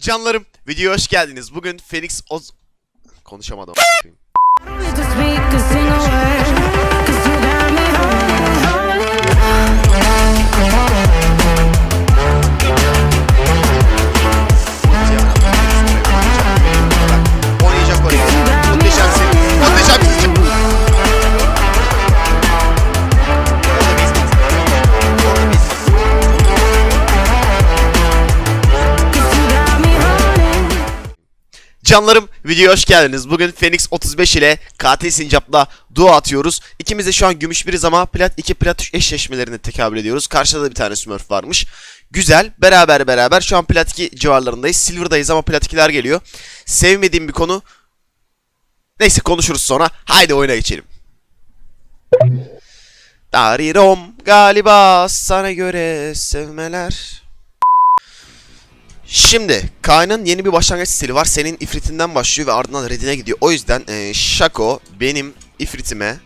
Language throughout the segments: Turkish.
Canlarım videoya hoş geldiniz. Bugün Phoenix Oz... Konuşamadım. Canlarım videoya hoş geldiniz. Bugün Phoenix 35 ile KT Sincap'la duo atıyoruz. İkimiz de şu an gümüş biriz ama plat 2 plat 3 eşleşmelerine tekabül ediyoruz. Karşıda da bir tane smurf varmış. Güzel. Beraber beraber şu an plat 2 civarlarındayız. Silver'dayız ama plat 2'ler geliyor. Sevmediğim bir konu. Neyse konuşuruz sonra. Haydi oyuna geçelim. Darirom galiba sana göre sevmeler. Şimdi Kaan'ın yeni bir başlangıç stili var. Senin ifritinden başlıyor ve ardından redine gidiyor. O yüzden e, Shaco benim ifritime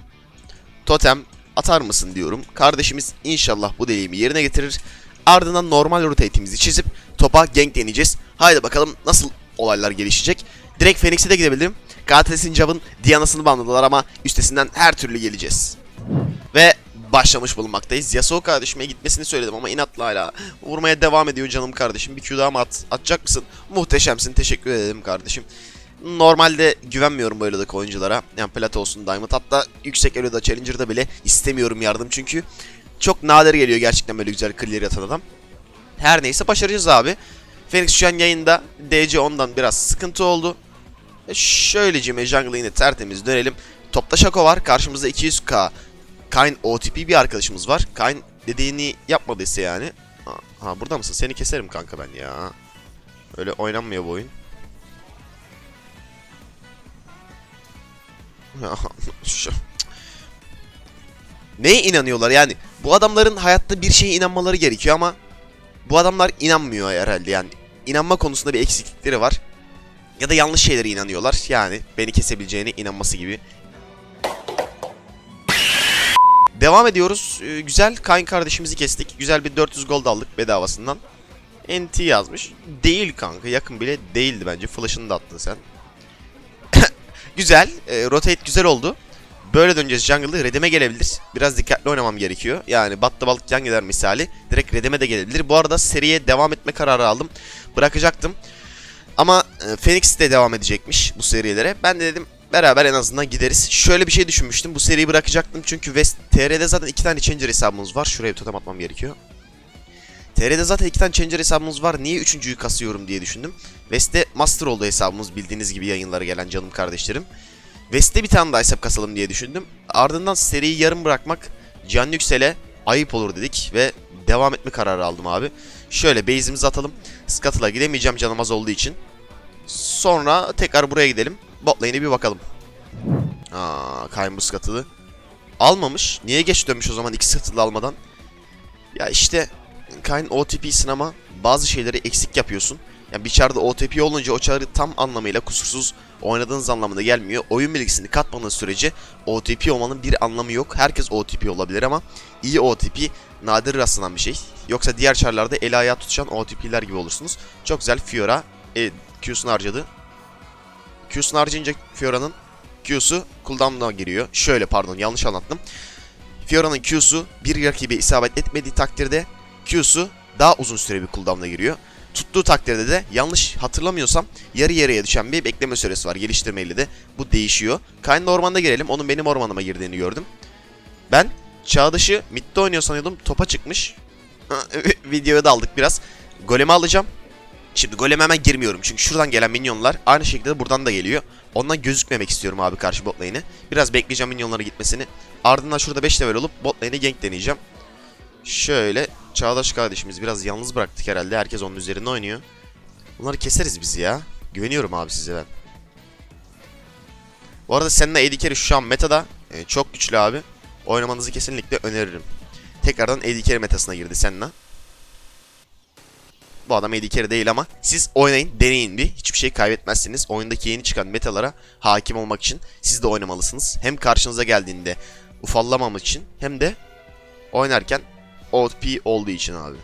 totem atar mısın diyorum. Kardeşimiz inşallah bu dileğimi yerine getirir. Ardından normal rotate'imizi çizip topa gank deneyeceğiz. Haydi bakalım nasıl olaylar gelişecek. Direkt Phoenix'e de gidebilirim. Katil Sincap'ın Diana'sını banladılar ama üstesinden her türlü geleceğiz. Ve başlamış bulunmaktayız. Yasuo kardeşime gitmesini söyledim ama inatla hala vurmaya devam ediyor canım kardeşim. Bir Q daha mı at, atacak mısın? Muhteşemsin. Teşekkür ederim kardeşim. Normalde güvenmiyorum bu elo'daki oyunculara. Yani plat olsun, diamond. Hatta yüksek elo'da, challenger'da bile istemiyorum yardım çünkü çok nadir geliyor gerçekten böyle güzel clear atan adam. Her neyse başaracağız abi. Phoenix şu an yayında. DC ondan biraz sıkıntı oldu. E şöylecime jungle yine tertemiz dönelim. Topta Şako var. Karşımızda 200k Kayn OTP bir arkadaşımız var. Kayn dediğini yapmadıysa yani. Ha, ha burada mısın? Seni keserim kanka ben ya. Öyle oynanmıyor bu oyun. Neye inanıyorlar yani? Bu adamların hayatta bir şeye inanmaları gerekiyor ama bu adamlar inanmıyor herhalde yani. İnanma konusunda bir eksiklikleri var. Ya da yanlış şeylere inanıyorlar. Yani beni kesebileceğine inanması gibi. Devam ediyoruz. Ee, güzel Kayn kardeşimizi kestik. Güzel bir 400 gold aldık bedavasından. NT yazmış. Değil kanka. Yakın bile değildi bence. Flash'ını da attın sen. güzel. E, rotate güzel oldu. Böyle döneceğiz jungle'da. Redeme gelebilir. Biraz dikkatli oynamam gerekiyor. Yani battı balık can gider misali. Direkt redeme de gelebilir. Bu arada seriye devam etme kararı aldım. Bırakacaktım. Ama e, Phoenix de devam edecekmiş bu serilere. Ben de dedim beraber en azından gideriz. Şöyle bir şey düşünmüştüm. Bu seriyi bırakacaktım çünkü West TR'de zaten iki tane Changer hesabımız var. Şuraya bir totem atmam gerekiyor. TR'de zaten iki tane Changer hesabımız var. Niye üçüncüyü kasıyorum diye düşündüm. West'te Master oldu hesabımız bildiğiniz gibi yayınlara gelen canım kardeşlerim. West'te bir tane daha hesap kasalım diye düşündüm. Ardından seriyi yarım bırakmak Can Yüksel'e ayıp olur dedik ve devam etme kararı aldım abi. Şöyle base'imizi atalım. Scuttle'a gidemeyeceğim canım az olduğu için. Sonra tekrar buraya gidelim. Bot bir bakalım. Aa, Kayn bu Scuttle'ı almamış. Niye geç dönmüş o zaman iki Scuttle'ı almadan? Ya işte Kayn OTP'sin ama bazı şeyleri eksik yapıyorsun. Yani bir çarda OTP olunca o çarı tam anlamıyla kusursuz oynadığınız anlamına gelmiyor. Oyun bilgisini katmadığın sürece OTP olmanın bir anlamı yok. Herkes OTP olabilir ama iyi OTP nadir rastlanan bir şey. Yoksa diğer çarlarda el ayağı tutuşan OTP'ler gibi olursunuz. Çok güzel Fiora e, Q'sunu harcadı. Q'sunu harcayınca Fiora'nın Q'su cooldown'a giriyor. Şöyle pardon yanlış anlattım. Fiora'nın Q'su bir rakibe isabet etmediği takdirde Q'su daha uzun süre bir cooldown'a giriyor. Tuttuğu takdirde de yanlış hatırlamıyorsam yarı yarıya düşen bir bekleme süresi var geliştirmeyle de bu değişiyor. Kayn'da ormanda girelim. Onun benim ormanıma girdiğini gördüm. Ben Çağdaş'ı midde oynuyor sanıyordum. Topa çıkmış. Videoya da aldık biraz. Golemi alacağım. Şimdi goleme hemen girmiyorum. Çünkü şuradan gelen minyonlar aynı şekilde de buradan da geliyor. Ondan gözükmemek istiyorum abi karşı bot lane'e. Biraz bekleyeceğim minyonların gitmesini. Ardından şurada 5 level olup bot lane'e gank deneyeceğim. Şöyle Çağdaş kardeşimiz biraz yalnız bıraktık herhalde. Herkes onun üzerinde oynuyor. Bunları keseriz biz ya. Güveniyorum abi size ben. Bu arada seninle AD Carry şu an metada. e, çok güçlü abi. Oynamanızı kesinlikle öneririm. Tekrardan AD Carry metasına girdi seninle. Bu adam AD değil ama siz oynayın, deneyin bir. Hiçbir şey kaybetmezsiniz. Oyundaki yeni çıkan metalara hakim olmak için siz de oynamalısınız. Hem karşınıza geldiğinde ufallamamak için hem de oynarken OP olduğu için abi.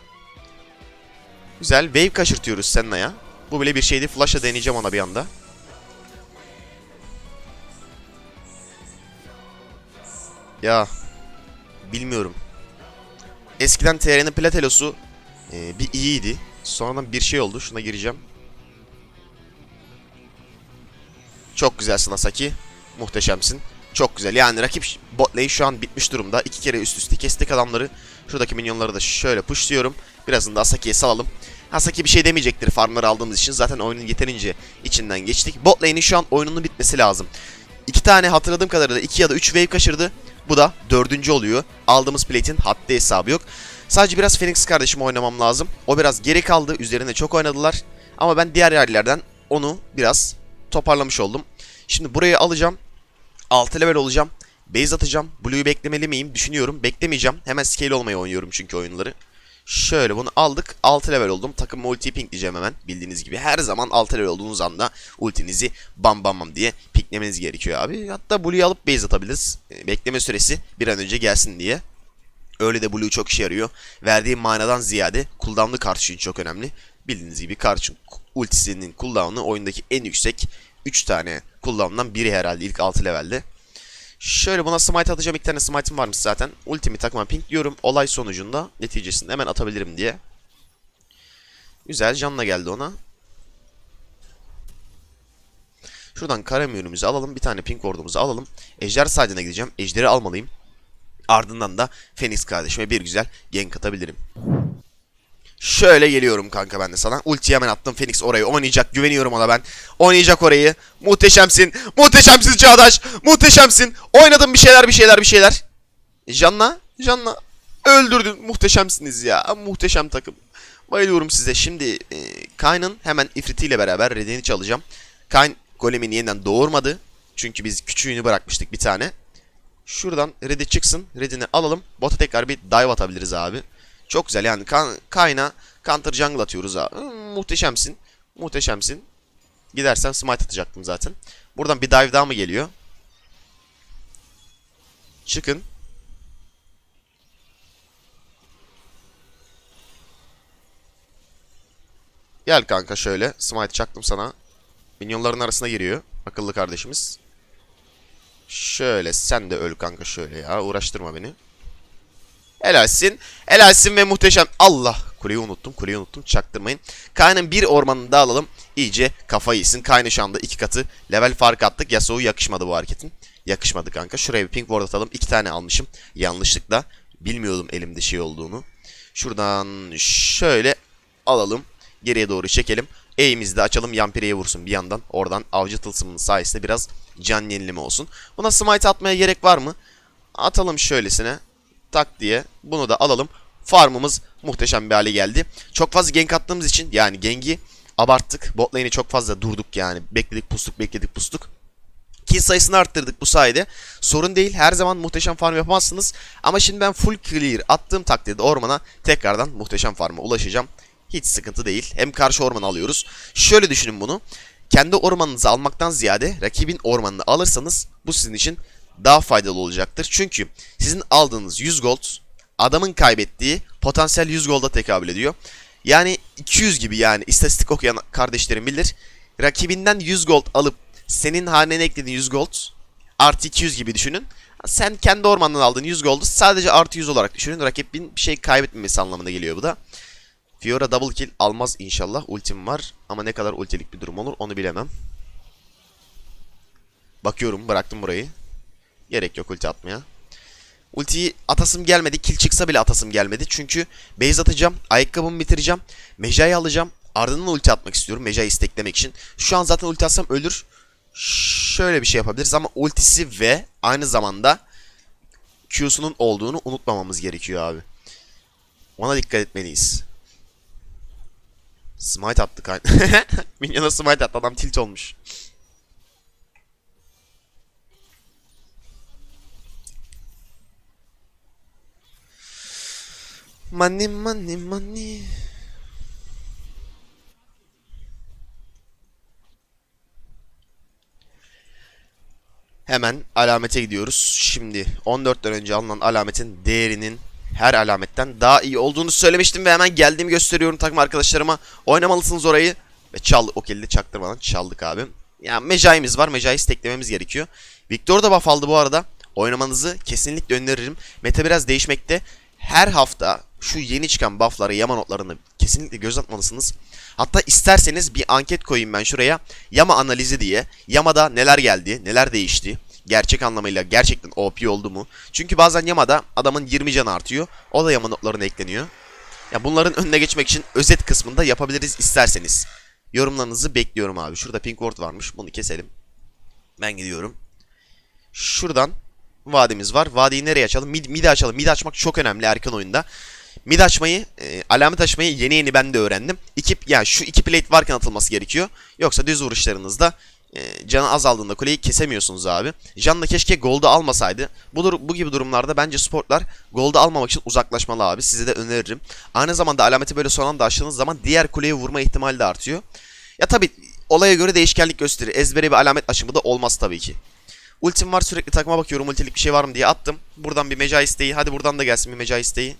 Güzel. Wave kaçırtıyoruz Senna'ya. Bu bile bir şeydi. Flash'a deneyeceğim ona bir anda. Ya bilmiyorum. Eskiden TR'nin Platelos'u e, bir iyiydi. Sonradan bir şey oldu. Şuna gireceğim. Çok güzelsin Asaki. Muhteşemsin. Çok güzel. Yani rakip bot şu an bitmiş durumda. İki kere üst üste kestik adamları. Şuradaki minyonları da şöyle pushluyorum. Birazını da Asaki'ye salalım. Asaki bir şey demeyecektir farmları aldığımız için. Zaten oyunun yeterince içinden geçtik. Bot şu an oyununun bitmesi lazım. İki tane hatırladığım kadarıyla iki ya da üç wave kaçırdı. Bu da dördüncü oluyor. Aldığımız plate'in haddi hesabı yok. Sadece biraz Phoenix kardeşim oynamam lazım. O biraz geri kaldı. Üzerinde çok oynadılar. Ama ben diğer yerlerden onu biraz toparlamış oldum. Şimdi burayı alacağım. 6 level olacağım. Base atacağım. Blue'yu beklemeli miyim? Düşünüyorum. Beklemeyeceğim. Hemen scale olmayı oynuyorum çünkü oyunları. Şöyle bunu aldık. 6 level oldum. Takım ulti ping diyeceğim hemen. Bildiğiniz gibi her zaman 6 level olduğunuz anda ultinizi bam bam bam diye piklemeniz gerekiyor abi. Hatta Blue'yu alıp base atabiliriz. E, Bekleme süresi bir an önce gelsin diye. Öyle de Blue çok işe yarıyor. Verdiği manadan ziyade cooldown'lı kart için çok önemli. Bildiğiniz gibi kartın ultisinin cooldown'ı oyundaki en yüksek 3 tane cooldown'dan biri herhalde ilk 6 levelde. Şöyle buna smite atacağım. İki tane smite'ım varmış zaten. Ultimi takma pink diyorum. Olay sonucunda neticesinde hemen atabilirim diye. Güzel canla geldi ona. Şuradan kara mühürümüzü alalım. Bir tane pink ordumuzu alalım. Ejder side'ına gideceğim. Ejderi almalıyım. Ardından da Phoenix kardeşime bir güzel gank atabilirim. Şöyle geliyorum kanka ben de sana. Ultiyi hemen attım. Phoenix orayı oynayacak. Güveniyorum ona ben. Oynayacak orayı. Muhteşemsin. Muhteşemsin Çağdaş. Muhteşemsin. Oynadın bir şeyler bir şeyler bir şeyler. Canla. Canla. Öldürdün. Muhteşemsiniz ya. Muhteşem takım. Bayılıyorum size. Şimdi e, Kayn'ın hemen ifritiyle beraber redini çalacağım. Kayn golemini yeniden doğurmadı. Çünkü biz küçüğünü bırakmıştık bir tane. Şuradan Red'i çıksın. Red'ini alalım. Bota tekrar bir dive atabiliriz abi. Çok güzel yani kan, Kayn'a counter jungle atıyoruz abi. Hmm, muhteşemsin. Muhteşemsin. Gidersen smite atacaktım zaten. Buradan bir dive daha mı geliyor? Çıkın. Gel kanka şöyle. Smite çaktım sana. Minyonların arasına giriyor. Akıllı kardeşimiz. Şöyle sen de öl kanka şöyle ya. Uğraştırma beni. Helalsin. Helalsin ve muhteşem. Allah. Kuleyi unuttum. Kuleyi unuttum. Çaktırmayın. Kayn'ın bir ormanını daha alalım. İyice kafayı yesin. Kayn'ı şu anda iki katı level fark attık. Yasuo'ya yakışmadı bu hareketin. Yakışmadı kanka. Şuraya bir pink ward atalım. İki tane almışım. Yanlışlıkla. Bilmiyordum elimde şey olduğunu. Şuradan şöyle alalım. Geriye doğru çekelim. E'imizi de açalım. Yampire'ye vursun bir yandan. Oradan avcı tılsımının sayesinde biraz can yenileme olsun. Buna smite atmaya gerek var mı? Atalım şöylesine. Tak diye. Bunu da alalım. Farmımız muhteşem bir hale geldi. Çok fazla gank attığımız için yani gengi abarttık. Bot lane'i çok fazla durduk yani. Bekledik pustuk bekledik pustuk. Kill sayısını arttırdık bu sayede. Sorun değil. Her zaman muhteşem farm yapamazsınız. Ama şimdi ben full clear attığım takdirde ormana tekrardan muhteşem farma ulaşacağım. Hiç sıkıntı değil. Hem karşı ormanı alıyoruz. Şöyle düşünün bunu. Kendi ormanınızı almaktan ziyade rakibin ormanını alırsanız bu sizin için daha faydalı olacaktır. Çünkü sizin aldığınız 100 gold adamın kaybettiği potansiyel 100 golda tekabül ediyor. Yani 200 gibi yani istatistik okuyan kardeşlerim bilir. Rakibinden 100 gold alıp senin hanene eklediğin 100 gold artı 200 gibi düşünün. Sen kendi ormandan aldığın 100 goldu sadece artı 100 olarak düşünün. Rakibin bir şey kaybetmemesi anlamına geliyor bu da. Fiora double kill almaz inşallah. Ultim var ama ne kadar ultilik bir durum olur onu bilemem. Bakıyorum bıraktım burayı. Gerek yok ulti atmaya. Ultiyi atasım gelmedi. Kill çıksa bile atasım gelmedi. Çünkü base atacağım. Ayakkabımı bitireceğim. Meja'yı alacağım. Ardından ulti atmak istiyorum. Meja'yı isteklemek için. Şu an zaten ulti atsam ölür. Şöyle bir şey yapabiliriz ama ultisi ve aynı zamanda Q'sunun olduğunu unutmamamız gerekiyor abi. Ona dikkat etmeliyiz. Smite attı. Minyona smite attı. Adam tilt olmuş. Money money money. Hemen alamete gidiyoruz. Şimdi 14'ten önce alınan alametin değerinin her alametten daha iyi olduğunu söylemiştim ve hemen geldiğimi gösteriyorum takım arkadaşlarıma. Oynamalısınız orayı. Ve çal o kelde çaktırmadan çaldık abi. Yani Mecai'miz var. Mecai'yi steklememiz gerekiyor. Victor da buff aldı bu arada. Oynamanızı kesinlikle öneririm. Meta biraz değişmekte. Her hafta şu yeni çıkan buff'lara, yama notlarını kesinlikle göz atmalısınız. Hatta isterseniz bir anket koyayım ben şuraya. Yama analizi diye. Yama'da neler geldi, neler değişti. Gerçek anlamıyla gerçekten OP oldu mu? Çünkü bazen Yama'da adamın 20 canı artıyor. O da Yama notlarına ekleniyor. Ya bunların önüne geçmek için özet kısmında yapabiliriz isterseniz. Yorumlarınızı bekliyorum abi. Şurada pink ward varmış. Bunu keselim. Ben gidiyorum. Şuradan vadimiz var. Vadiyi nereye açalım? Mid, mid açalım. Mid açmak çok önemli erken oyunda. Mid açmayı, e, alamet açmayı yeni yeni ben de öğrendim. İki, yani şu iki plate varken atılması gerekiyor. Yoksa düz vuruşlarınızda e, canı azaldığında kuleyi kesemiyorsunuz abi. Can da keşke gold'u almasaydı. Bu, bu gibi durumlarda bence sportlar gold'u almamak için uzaklaşmalı abi. Size de öneririm. Aynı zamanda alameti böyle son anda açtığınız zaman diğer kuleye vurma ihtimali de artıyor. Ya tabi olaya göre değişkenlik gösterir. Ezbere bir alamet aşımı da olmaz tabii ki. Ultim var sürekli takıma bakıyorum ultilik bir şey var mı diye attım. Buradan bir meca isteği. Hadi buradan da gelsin bir meca isteği.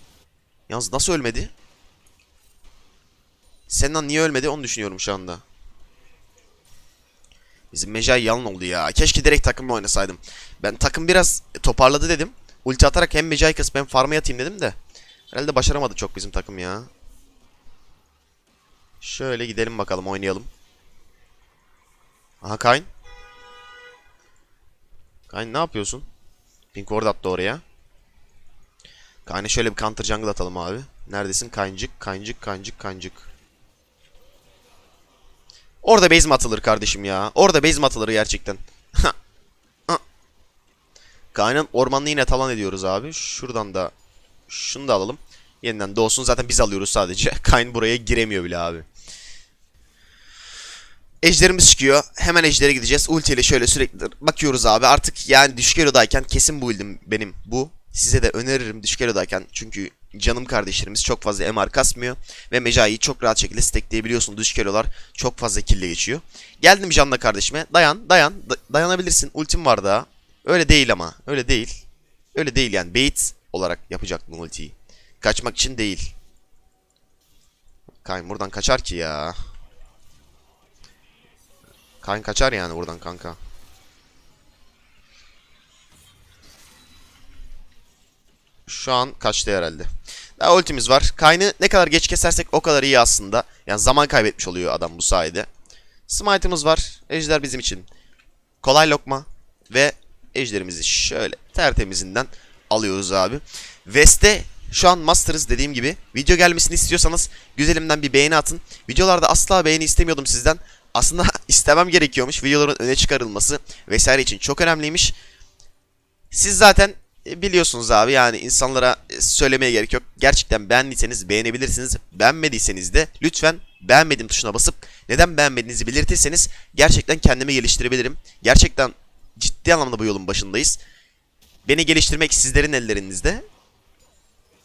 Yalnız nasıl ölmedi? Senna niye ölmedi onu düşünüyorum şu anda. Bizim Mecai yalan oldu ya. Keşke direkt takımla oynasaydım. Ben takım biraz toparladı dedim. Ulti atarak hem Mecai kısıp hem farm'a yatayım dedim de. Herhalde başaramadı çok bizim takım ya. Şöyle gidelim bakalım oynayalım. Aha Kayn. Kayn ne yapıyorsun? Pink ward attı oraya. Kayn'a şöyle bir counter jungle atalım abi. Neredesin? Kayncık, kayncık, kayncık, kayncık. Orada base mi atılır kardeşim ya? Orada base mi atılır gerçekten? Kayn'ın ormanını yine talan ediyoruz abi. Şuradan da şunu da alalım. Yeniden doğsun zaten biz alıyoruz sadece. Kayn buraya giremiyor bile abi. Ejderimiz çıkıyor. Hemen ejdere gideceğiz. Ulti ile şöyle sürekli bakıyoruz abi. Artık yani düşük elodayken kesin bu ildim benim bu. Size de öneririm düşük elodayken. Çünkü canım kardeşlerimiz çok fazla MR kasmıyor. Ve Mecai'yi çok rahat şekilde stackleyebiliyorsun. Düşük elolar çok fazla kille geçiyor. Geldim canla kardeşime. Dayan dayan. Da- dayanabilirsin. Ultim var daha. Öyle değil ama. Öyle değil. Öyle değil yani. Bait olarak yapacaktım ultiyi. Kaçmak için değil. Kayn buradan kaçar ki ya. Kayn kaçar yani buradan kanka. Şu an kaçtı herhalde. Daha ultimiz var. Kayn'ı ne kadar geç kesersek o kadar iyi aslında. Yani zaman kaybetmiş oluyor adam bu sayede. Smite'ımız var. Ejder bizim için. Kolay lokma. Ve ejderimizi şöyle tertemizinden alıyoruz abi. West'te şu an Master'ız dediğim gibi. Video gelmesini istiyorsanız güzelimden bir beğeni atın. Videolarda asla beğeni istemiyordum sizden. Aslında istemem gerekiyormuş. Videoların öne çıkarılması vesaire için çok önemliymiş. Siz zaten biliyorsunuz abi yani insanlara e, söylemeye gerek yok. Gerçekten beğendiyseniz beğenebilirsiniz. Beğenmediyseniz de lütfen beğenmedim tuşuna basıp neden beğenmediğinizi belirtirseniz gerçekten kendimi geliştirebilirim. Gerçekten ciddi anlamda bu yolun başındayız. Beni geliştirmek sizlerin ellerinizde.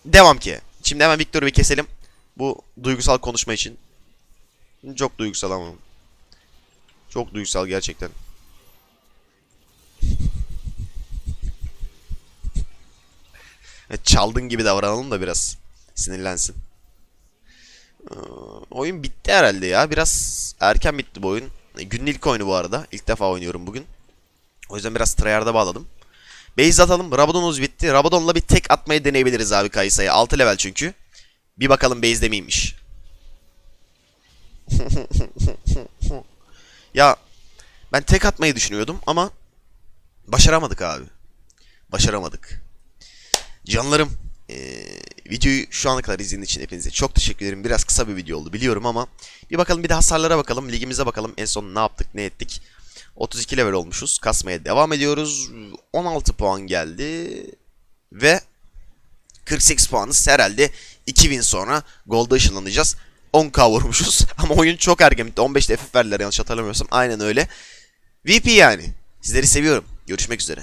Devam ki. Şimdi hemen Victor'u bir keselim. Bu duygusal konuşma için. Çok duygusal ama. Çok duygusal gerçekten. Çaldın gibi davranalım da biraz sinirlensin. Ee, oyun bitti herhalde ya. Biraz erken bitti bu oyun. Günün ilk oyunu bu arada. İlk defa oynuyorum bugün. O yüzden biraz tryhard'a bağladım. Base atalım. Rabadon'umuz bitti. Rabadon'la bir tek atmayı deneyebiliriz abi Kaysa'ya. 6 level çünkü. Bir bakalım base'de miymiş. ya ben tek atmayı düşünüyordum ama başaramadık abi. Başaramadık. Canlarım eee, videoyu şu ana kadar izlediğiniz için hepinize çok teşekkür ederim. Biraz kısa bir video oldu biliyorum ama bir bakalım bir de hasarlara bakalım. Ligimize bakalım. En son ne yaptık ne ettik. 32 level olmuşuz. Kasmaya devam ediyoruz. 16 puan geldi. Ve 48 puanız herhalde 2000 sonra golda ışınlanacağız. 10k vurmuşuz. Ama oyun çok erken bitti. 15 FF verdiler yanlış hatırlamıyorsam. Aynen öyle. VP yani. Sizleri seviyorum. Görüşmek üzere.